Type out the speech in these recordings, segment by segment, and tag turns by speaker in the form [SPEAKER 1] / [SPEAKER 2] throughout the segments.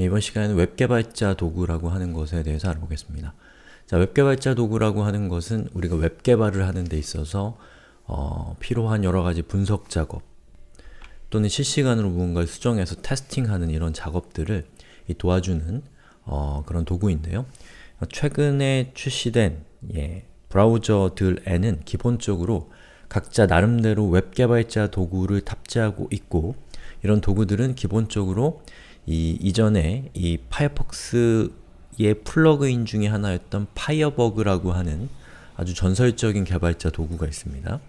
[SPEAKER 1] 예, 이번 시간에는 웹 개발자 도구라고 하는 것에 대해서 알아보겠습니다. 자, 웹 개발자 도구라고 하는 것은 우리가 웹 개발을 하는 데 있어서 어, 필요한 여러 가지 분석 작업 또는 실시간으로 무언가를 수정해서 테스팅하는 이런 작업들을 이 도와주는 어, 그런 도구인데요. 최근에 출시된 예, 브라우저들에는 기본적으로 각자 나름대로 웹 개발자 도구를 탑재하고 있고 이런 도구들은 기본적으로 이 이전에 이 파이어폭스의 플러그인 중에 하나였던 파이어버그라고 하는 아주 전설적인 개발자 도구가 있습니다.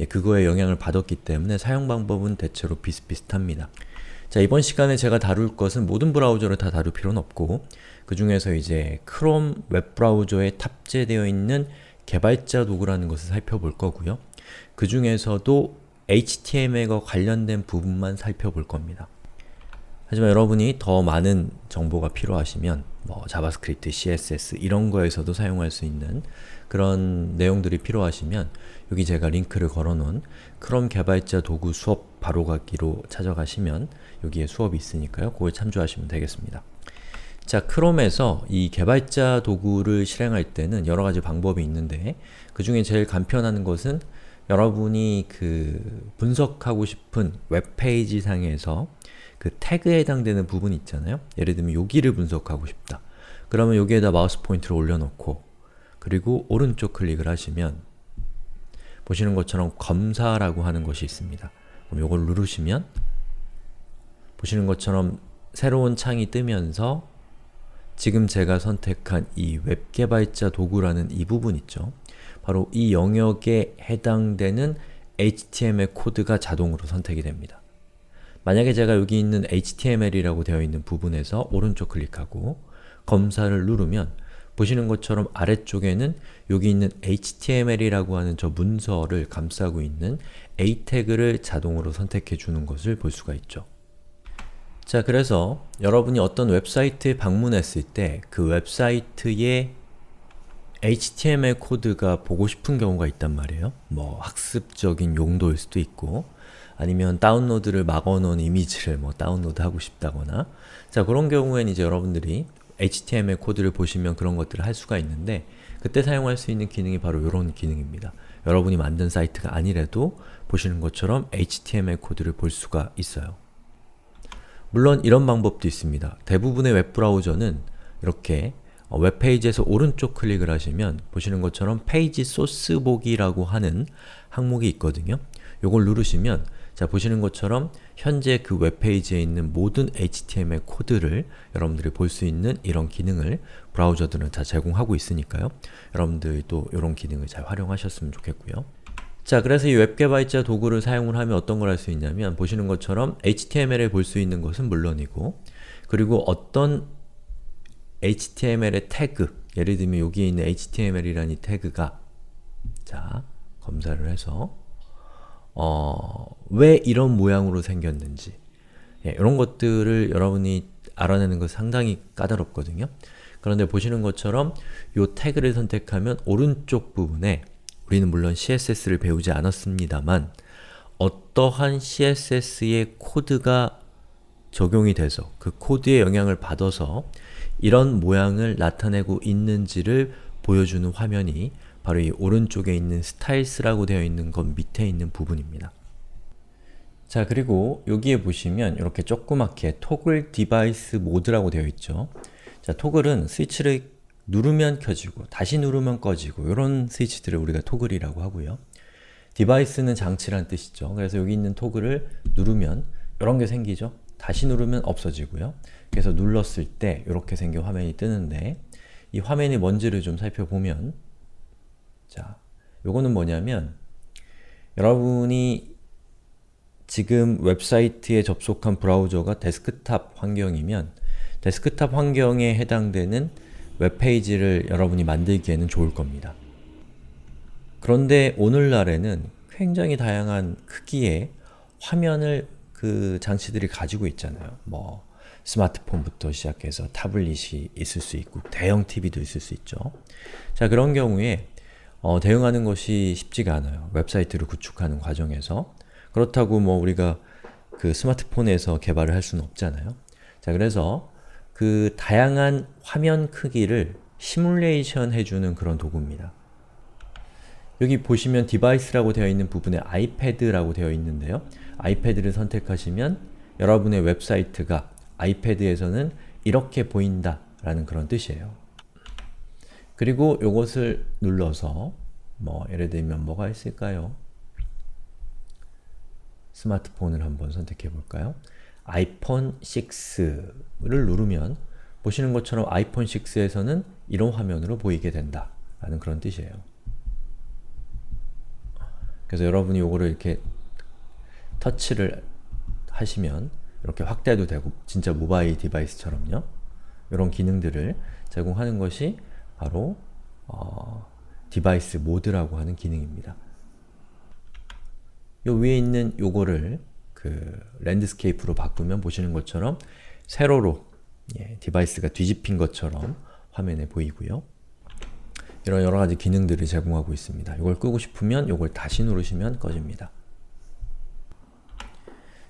[SPEAKER 1] 예, 그거에 영향을 받았기 때문에 사용 방법은 대체로 비슷비슷합니다. 자, 이번 시간에 제가 다룰 것은 모든 브라우저를 다 다룰 필요는 없고 그 중에서 이제 크롬 웹브라우저에 탑재되어 있는 개발자 도구라는 것을 살펴볼 거고요. 그 중에서도 HTML과 관련된 부분만 살펴볼 겁니다. 하지만 여러분이 더 많은 정보가 필요하시면 뭐 자바스크립트, CSS 이런 거에서도 사용할 수 있는 그런 내용들이 필요하시면 여기 제가 링크를 걸어놓은 크롬 개발자 도구 수업 바로가기로 찾아가시면 여기에 수업이 있으니까요. 그걸 참조하시면 되겠습니다. 자, 크롬에서 이 개발자 도구를 실행할 때는 여러 가지 방법이 있는데 그 중에 제일 간편한 것은 여러분이 그 분석하고 싶은 웹페이지 상에서 그 태그에 해당되는 부분 있잖아요. 예를 들면 여기를 분석하고 싶다. 그러면 여기에다 마우스 포인트를 올려놓고 그리고 오른쪽 클릭을 하시면 보시는 것처럼 검사라고 하는 것이 있습니다. 그럼 이걸 누르시면 보시는 것처럼 새로운 창이 뜨면서 지금 제가 선택한 이 웹개발자 도구라는 이 부분 있죠. 바로 이 영역에 해당되는 HTML 코드가 자동으로 선택이 됩니다. 만약에 제가 여기 있는 HTML이라고 되어 있는 부분에서 오른쪽 클릭하고 검사를 누르면 보시는 것처럼 아래쪽에는 여기 있는 HTML이라고 하는 저 문서를 감싸고 있는 A 태그를 자동으로 선택해 주는 것을 볼 수가 있죠. 자, 그래서 여러분이 어떤 웹사이트에 방문했을 때 그 웹사이트의 HTML 코드가 보고 싶은 경우가 있단 말이에요. 뭐 학습적인 용도일 수도 있고 아니면 다운로드를 막아놓은 이미지를 뭐 다운로드 하고 싶다거나 자 그런 경우엔 이제 여러분들이 HTML 코드를 보시면 그런 것들을 할 수가 있는데 그때 사용할 수 있는 기능이 바로 이런 기능입니다. 여러분이 만든 사이트가 아니라도 보시는 것처럼 HTML 코드를 볼 수가 있어요. 물론 이런 방법도 있습니다. 대부분의 웹브라우저는 이렇게 어, 웹페이지에서 오른쪽 클릭을 하시면 보시는 것처럼 페이지 소스 보기라고 하는 항목이 있거든요. 요걸 누르시면 자 보시는 것처럼 현재 그 웹페이지에 있는 모든 HTML 코드를 여러분들이 볼 수 있는 이런 기능을 브라우저들은 다 제공하고 있으니까요. 여러분들이 또 이런 기능을 잘 활용하셨으면 좋겠고요. 자, 그래서 이 웹개발자 도구를 사용을 하면 어떤 걸 할 수 있냐면 보시는 것처럼 HTML을 볼 수 있는 것은 물론이고 그리고 어떤 HTML의 태그, 예를 들면 여기에 있는 HTML이라는 이 태그가 자, 검사를 해서 어, 왜 이런 모양으로 생겼는지 예, 이런 것들을 여러분이 알아내는 것 상당히 까다롭거든요. 그런데 보시는 것처럼 이 태그를 선택하면 오른쪽 부분에 우리는 물론 CSS를 배우지 않았습니다만 어떠한 CSS의 코드가 적용이 돼서 그 코드의 영향을 받아서 이런 모양을 나타내고 있는지를 보여주는 화면이 바로 이 오른쪽에 있는 스타일스라고 되어 있는 것 밑에 있는 부분입니다. 자 그리고 여기에 보시면 이렇게 조그맣게 토글 디바이스 모드라고 되어 있죠. 자 토글은 스위치를 누르면 켜지고 다시 누르면 꺼지고 이런 스위치들을 우리가 토글이라고 하고요. 디바이스는 장치란 뜻이죠. 그래서 여기 있는 토글을 누르면 이런 게 생기죠. 다시 누르면 없어지고요. 그래서 눌렀을 때 이렇게 생긴 화면이 뜨는데 이 화면이 뭔지를 좀 살펴보면 자, 요거는 뭐냐면 여러분이 지금 웹사이트에 접속한 브라우저가 데스크탑 환경이면 데스크탑 환경에 해당되는 웹페이지를 여러분이 만들기에는 좋을 겁니다. 그런데 오늘날에는 굉장히 다양한 크기의 화면을 그 장치들이 가지고 있잖아요. 뭐 스마트폰부터 시작해서 타블릿이 있을 수 있고 대형 TV도 있을 수 있죠. 자 그런 경우에 어, 대응하는 것이 쉽지가 않아요. 웹사이트를 구축하는 과정에서 그렇다고 뭐 우리가 그 스마트폰에서 개발을 할 수는 없잖아요. 자 그래서 그 다양한 화면 크기를 시뮬레이션 해주는 그런 도구입니다. 여기 보시면 디바이스라고 되어 있는 부분에 아이패드라고 되어 있는데요. 아이패드를 선택하시면 여러분의 웹사이트가 아이패드에서는 이렇게 보인다 라는 그런 뜻이에요. 그리고 이것을 눌러서 뭐 예를 들면 뭐가 있을까요? 스마트폰을 한번 선택해 볼까요? 아이폰 6를 누르면 보시는 것처럼 아이폰 6에서는 이런 화면으로 보이게 된다 라는 그런 뜻이에요. 그래서 여러분이 이거를 이렇게 터치를 하시면 이렇게 확대도 되고 진짜 모바일 디바이스처럼요. 이런 기능들을 제공하는 것이 바로 어, 디바이스 모드라고 하는 기능입니다. 요 위에 있는 요거를 그 랜드스케이프로 바꾸면 보시는 것처럼 세로로 예, 디바이스가 뒤집힌 것처럼 화면에 보이고요. 이런 여러가지 기능들을 제공하고 있습니다. 이걸 끄고 싶으면 이걸 다시 누르시면 꺼집니다.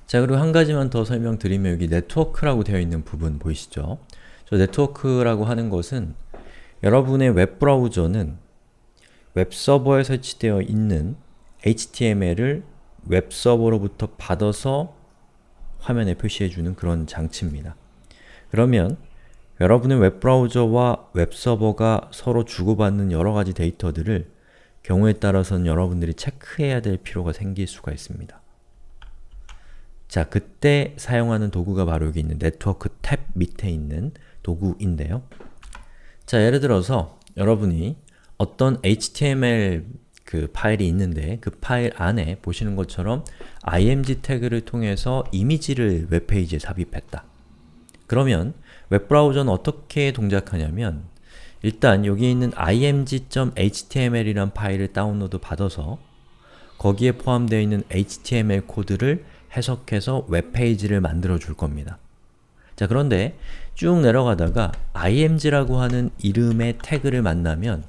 [SPEAKER 1] 자 그리고 한 가지만 더 설명드리면 여기 네트워크라고 되어 있는 부분 보이시죠? 저 네트워크라고 하는 것은 여러분의 웹브라우저는 웹서버에 설치되어 있는 HTML을 웹서버로부터 받아서 화면에 표시해주는 그런 장치입니다. 그러면 여러분의 웹브라우저와 웹서버가 서로 주고받는 여러가지 데이터들을 경우에 따라서는 여러분들이 체크해야 될 필요가 생길 수가 있습니다. 자, 그때 사용하는 도구가 바로 여기 있는 네트워크 탭 밑에 있는 도구인데요. 자, 예를 들어서 여러분이 어떤 HTML 그 파일이 있는데 그 파일 안에 보시는 것처럼 img 태그를 통해서 이미지를 웹페이지에 삽입했다. 그러면 웹브라우저는 어떻게 동작하냐면 일단 여기 있는 img.html이란 파일을 다운로드 받아서 거기에 포함되어 있는 HTML 코드를 해석해서 웹페이지를 만들어 줄 겁니다. 자 그런데 쭉 내려가다가 img라고 하는 이름의 태그를 만나면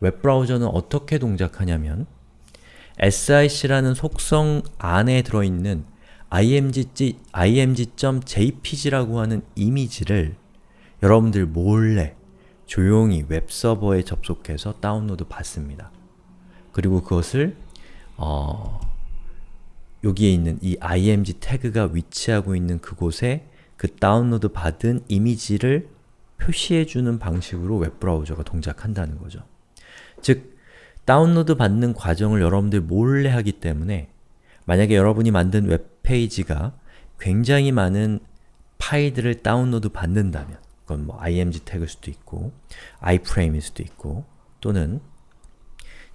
[SPEAKER 1] 웹브라우저는 어떻게 동작하냐면 sic라는 속성 안에 들어있는 img.jpg라고 하는 이미지를 여러분들 몰래 조용히 웹서버에 접속해서 다운로드 받습니다. 그리고 그것을 어, 여기에 있는 이 img 태그가 위치하고 있는 그곳에 그 다운로드 받은 이미지를 표시해주는 방식으로 웹브라우저가 동작한다는 거죠. 즉, 다운로드 받는 과정을 여러분들 몰래 하기 때문에 만약에 여러분이 만든 웹페이지가 굉장히 많은 파일들을 다운로드 받는다면 그건 뭐 img 태그일 수도 있고 iframe일 수도 있고 또는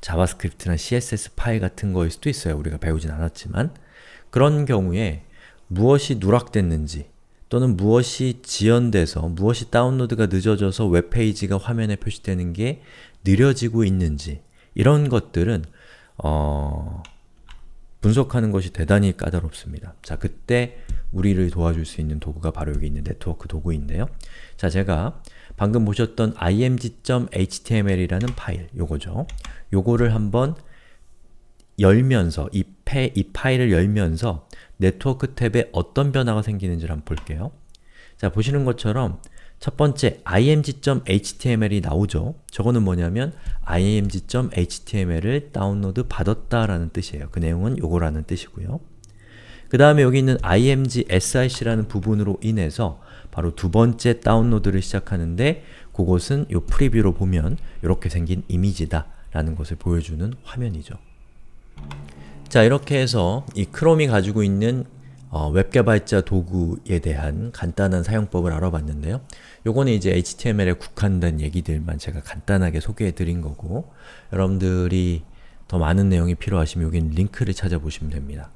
[SPEAKER 1] 자바스크립트나 css 파일 같은 거일 수도 있어요. 우리가 배우진 않았지만 그런 경우에 무엇이 누락됐는지 또는 무엇이 지연돼서 무엇이 다운로드가 늦어져서 웹페이지가 화면에 표시되는 게 느려지고 있는지 이런 것들은 어... 분석하는 것이 대단히 까다롭습니다. 자, 그때 우리를 도와줄 수 있는 도구가 바로 여기 있는 네트워크 도구인데요. 자, 제가 방금 보셨던 img.html이라는 파일, 요거죠. 요거를 한번 열면서, 이, 패, 이 파일을 열면서 네트워크 탭에 어떤 변화가 생기는지를 한번 볼게요. 자, 보시는 것처럼 첫 번째 img.html이 나오죠. 저거는 뭐냐면 img.html을 다운로드 받았다라는 뜻이에요. 그 내용은 요거라는 뜻이고요. 그 다음에 여기 있는 img sic라는 부분으로 인해서 바로 두 번째 다운로드를 시작하는데 그것은 요 프리뷰로 보면 이렇게 생긴 이미지다 라는 것을 보여주는 화면이죠. 자 이렇게 해서 이 크롬이 가지고 있는 어, 웹 개발자 도구에 대한 간단한 사용법을 알아봤는데요. 요거는 이제 HTML에 국한된 얘기들만 제가 간단하게 소개해 드린 거고 여러분들이 더 많은 내용이 필요하시면 여기는 링크를 찾아보시면 됩니다.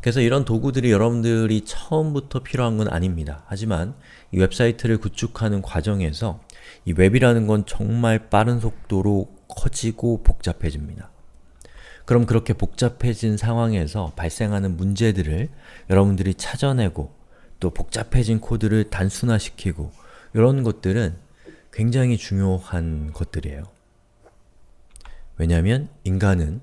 [SPEAKER 1] 그래서 이런 도구들이 여러분들이 처음부터 필요한 건 아닙니다. 하지만 이 웹사이트를 구축하는 과정에서 이 웹이라는 건 정말 빠른 속도로 커지고 복잡해집니다. 그럼 그렇게 복잡해진 상황에서 발생하는 문제들을 여러분들이 찾아내고 또 복잡해진 코드를 단순화시키고 이런 것들은 굉장히 중요한 것들이에요. 왜냐하면 인간은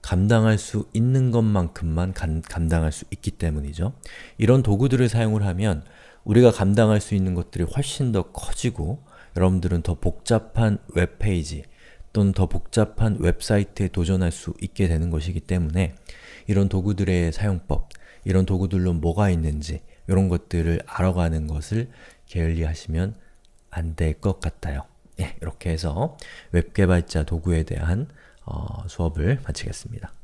[SPEAKER 1] 감당할 수 있는 것만큼만 감, 감당할 수 있기 때문이죠. 이런 도구들을 사용을 하면 우리가 감당할 수 있는 것들이 훨씬 더 커지고 여러분들은 더 복잡한 웹페이지 또는 더 복잡한 웹사이트에 도전할 수 있게 되는 것이기 때문에 이런 도구들의 사용법, 이런 도구들로 뭐가 있는지 이런 것들을 알아가는 것을 게을리하시면 안 될 것 같아요. 예, 이렇게 해서 웹 개발자 도구에 대한 어, 수업을 마치겠습니다.